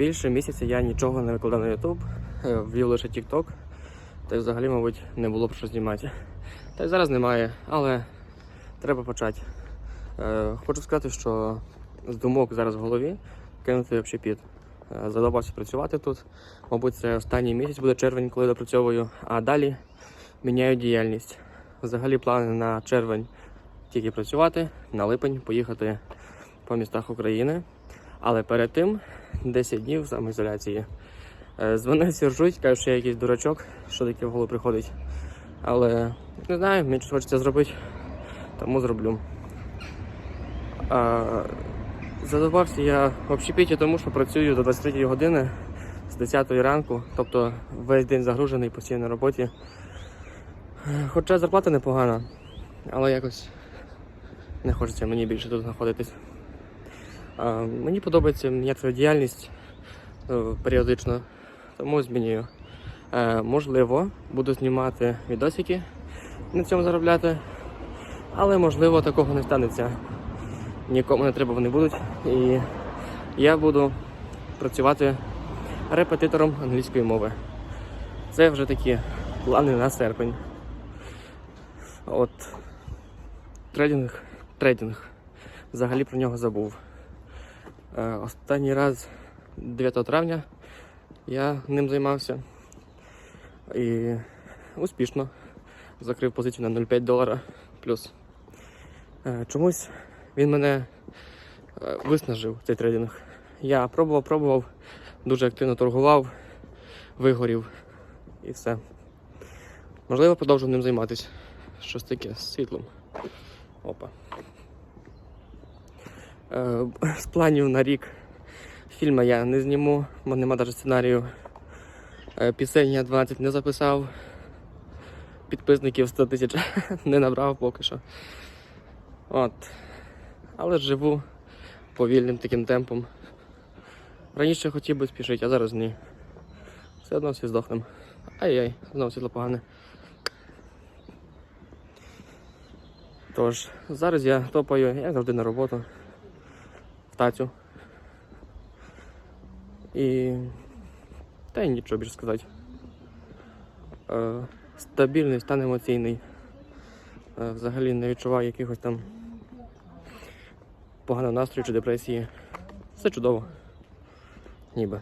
більше місяця я нічого не викладав на YouTube, е, ввів лише TikTok, та й взагалі, мабуть, не було про що знімати. Та й зараз немає, але треба почати. Е, Хочу сказати, що з думок зараз в голові кинути общепіт. Е, Задобався працювати тут. Мабуть, це останній місяць буде червень, коли допрацьовую, а далі міняю діяльність. Взагалі плани на червень тільки працювати, на липень поїхати по містах України. Але перед тим 10 днів самоізоляції. Е, Дзвонять, сержуть, кажуть, що я якийсь дурачок, що таке в голову приходить. Але не знаю, мені щось хочеться зробити, тому зроблю. А, задобався я в общепіті, тому що працюю до 23 години з 10 ранку, тобто весь день загружений постійно на роботі. Хоча зарплата непогана, але якось не хочеться мені більше тут знаходитись. Мені подобається міняти діяльність е, періодично, тому змінюю. Е, можливо, буду знімати відосики, на цьому заробляти, але можливо такого не станеться. Нікому не треба вони будуть. І я буду працювати репетитором англійської мови. Це вже такі плани на серпень. От трейдинг, трейдинг. Взагалі про нього забув. Е, останній раз 9 травня я ним займався і успішно закрив позицію на 0,5 долара плюс. Е, чомусь він мене е, виснажив цей трейдинг. Я пробував, пробував, дуже активно торгував, вигорів і все. Можливо, продовжу ним займатися. Щось таке з світлом. Опа. Е, з планів на рік фільму я не зніму, бо нема навіть сценарію. Е, Пісень я 12 не записав. Підписників 100 тисяч не набрав поки що. От. Але живу повільним таким темпом. Раніше хотів би спішити, а зараз ні. Все одно всі здохнемо. Ай-яй, знову світло погане. Тож, зараз я топаю, як завжди на роботу. В. І. Та й нічого більше сказати. Е, стабільний, стан емоційний. Е, взагалі не відчуваю якихось там поганого настрою чи депресії. Все чудово. Ніби.